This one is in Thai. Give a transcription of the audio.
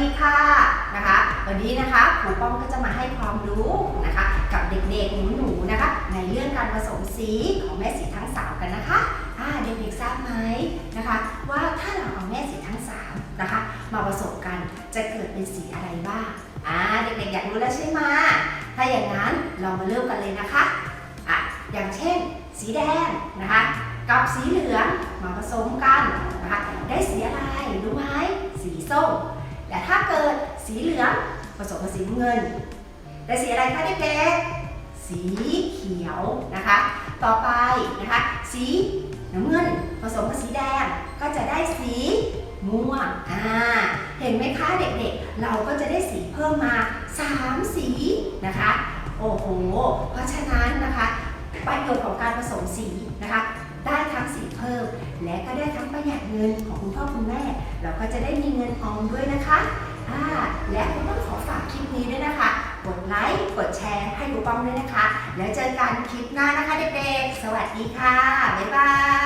ดีค่ะนะคะ วันนี้นะคะครูป้องก็จะมาให้ความรู้นะคะ กับเด็กๆหนูๆนะคะ ในเรื่องการผสมสีของแม่สีทั้งสามกันนะคะอ่าเด็กๆทราบไหมนะคะ ว่าถ้าเราเอาแม่สีทั้งสามนะคะ มาผสมกันจะเกิดเป็นสีอะไรบ้างอ่าเด็กๆอยากรู้แล้วใช่ไหมถ้าอย่างนั้นเรามาเริ่มกันเลยนะคะอะอย่างเช่น สีแดงนะคะกับสีเหลืองมาผสมกันนะคะได้สีอะไรรู้ไหมสีส้ม แต่ถ้าเกิดสีเหลืองผสมกับสีเงินได้สีอะไรคะเด็กๆสีเขียวนะคะ ต่อไปนะคะ สีน้ำเงินผสมกับสีแดงก็จะได้สีม่วงอ่าเห็นไหมคะเด็กๆ เราก็จะได้สีเพิ่มมา 3 สีนะคะ โอ้โห เพราะฉะนั้นนะคะประโยชน์ของการผสมสีนะคะ ได้ทั้งสีเพิ่ม และก็ได้ทั้ง ประหยัดเงินของคุณพ่อคุณแม่ เราก็จะได้มีเงินออมด้วยนะคะอ่าและคุณต้องขอฝากคลิปนี้ด้วยนะคะ กดไลค์ กดแชร์ให้คุณป้องด้วยนะคะ แล้วเจอกันคลิปหน้านะคะเด็กๆ สวัสดีค่ะ บ๊ายบาย